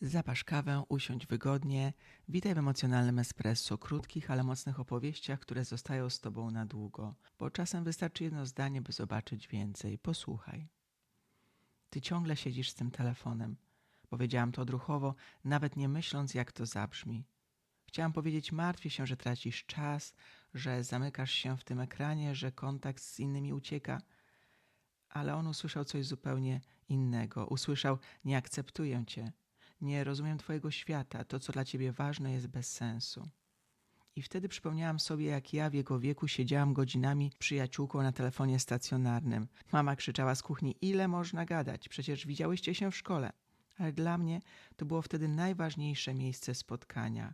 Zapasz kawę, usiądź wygodnie. Witaj w emocjonalnym espresso, krótkich, ale mocnych opowieściach, które zostają z tobą na długo, bo czasem wystarczy jedno zdanie, by zobaczyć więcej. Posłuchaj. Ty ciągle siedzisz z tym telefonem. Powiedziałam to odruchowo, nawet nie myśląc, jak to zabrzmi. Chciałam powiedzieć, martwię się, że tracisz czas, że zamykasz się w tym ekranie, że kontakt z innymi ucieka. Ale on usłyszał coś zupełnie innego. Usłyszał, nie akceptuję cię. Nie rozumiem Twojego świata, to co dla Ciebie ważne jest bez sensu. I wtedy przypomniałam sobie, jak ja w jego wieku siedziałam godzinami przyjaciółką na telefonie stacjonarnym. Mama krzyczała z kuchni: Ile można gadać? Przecież widziałyście się w szkole. Ale dla mnie to było wtedy najważniejsze miejsce spotkania.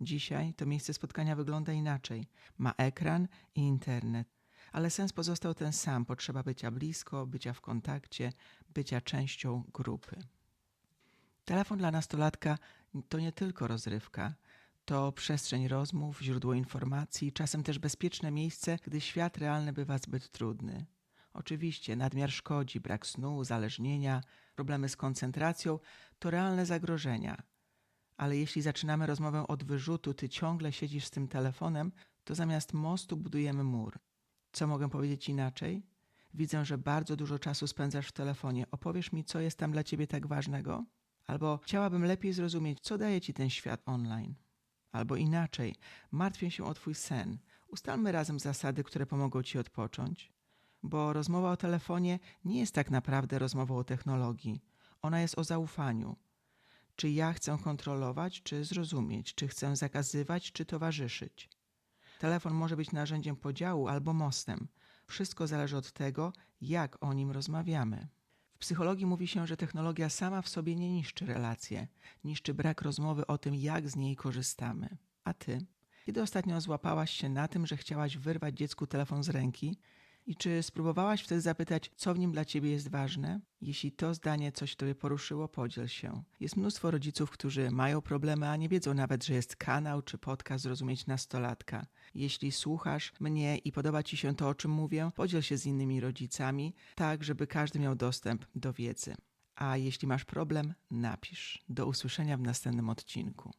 Dzisiaj to miejsce spotkania wygląda inaczej. Ma ekran i internet. Ale sens pozostał ten sam: potrzeba bycia blisko, bycia w kontakcie, bycia częścią grupy. Telefon dla nastolatka to nie tylko rozrywka, to przestrzeń rozmów, źródło informacji, czasem też bezpieczne miejsce, gdy świat realny bywa zbyt trudny. Oczywiście nadmiar szkodzi, brak snu, uzależnienia, problemy z koncentracją to realne zagrożenia. Ale jeśli zaczynamy rozmowę od wyrzutu, ty ciągle siedzisz z tym telefonem, to zamiast mostu budujemy mur. Co mogę powiedzieć inaczej? Widzę, że bardzo dużo czasu spędzasz w telefonie. Opowiesz mi, co jest tam dla ciebie tak ważnego? Albo chciałabym lepiej zrozumieć, co daje ci ten świat online. Albo inaczej, martwię się o twój sen. Ustalmy razem zasady, które pomogą ci odpocząć. Bo rozmowa o telefonie nie jest tak naprawdę rozmową o technologii. Ona jest o zaufaniu. Czy ja chcę kontrolować, czy zrozumieć, czy chcę zakazywać, czy towarzyszyć. Telefon może być narzędziem podziału albo mostem. Wszystko zależy od tego, jak o nim rozmawiamy. W psychologii mówi się, że technologia sama w sobie nie niszczy relacje, niszczy brak rozmowy o tym, jak z niej korzystamy. A ty? Kiedy ostatnio złapałaś się na tym, że chciałaś wyrwać dziecku telefon z ręki? I czy spróbowałaś wtedy zapytać, co w nim dla ciebie jest ważne? Jeśli to zdanie coś tobie poruszyło, podziel się. Jest mnóstwo rodziców, którzy mają problemy, a nie wiedzą nawet, że jest kanał czy podcast Zrozumieć Nastolatka. Jeśli słuchasz mnie i podoba ci się to, o czym mówię, podziel się z innymi rodzicami, tak żeby każdy miał dostęp do wiedzy. A jeśli masz problem, napisz. Do usłyszenia w następnym odcinku.